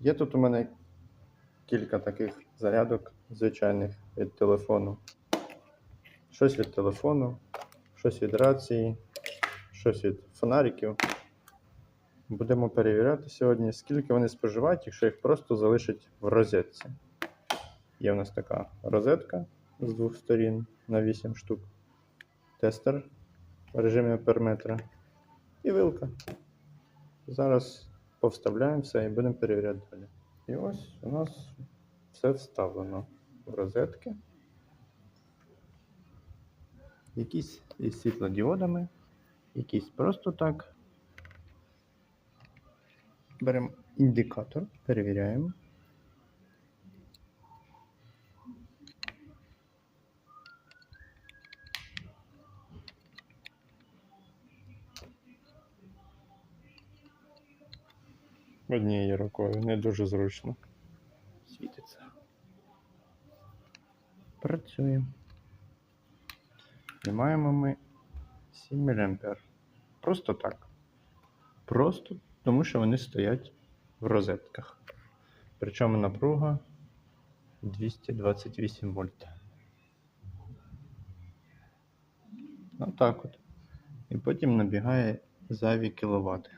Є тут у мене кілька таких зарядок звичайних від телефону. Щось від телефону, щось від рації, щось від фонариків. Будемо перевіряти сьогодні, скільки вони споживають, якщо їх просто залишить в розетці. Є в нас така розетка з двох сторін на 8 штук. Тестер в режимі периметра і вилка. Зараз повставляємо все і будемо перевіряти далі. І ось у нас все вставлено в розетки. Якісь із світлодіодами, якісь просто так. Беремо індикатор, перевіряємо. Однією рукою, не дуже зручно. Світиться. Працюємо. І маємо ми 7 мА. Просто так. Просто тому, що вони стоять в розетках. Причому напруга 228 вольт. Отак от. І потім набігає зайві кіловати.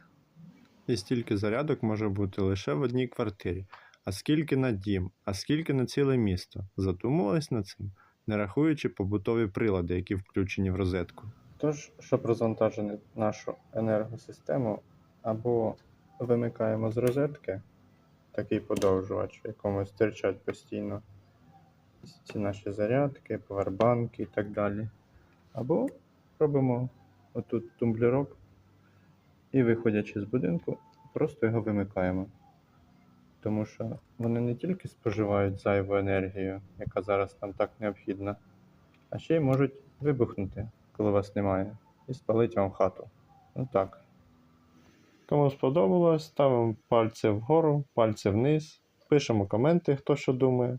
І стільки зарядок може бути лише в одній квартирі. А скільки на дім, а скільки на ціле місто. Задумувались над цим, не рахуючи побутові прилади, які включені в розетку. Тож, щоб розвантажити нашу енергосистему, або вимикаємо з розетки такий подовжувач, в якому стирчать постійно ці наші зарядки, павербанки і так далі. Або робимо отут тумблерок і, виходячи з будинку, просто його вимикаємо. Тому що вони не тільки споживають зайву енергію, яка зараз нам так необхідна, а ще й можуть вибухнути, коли вас немає, і спалити вам хату. Ну так. Кому сподобалось, ставимо пальці вгору, пальці вниз, пишемо коменти, хто що думає.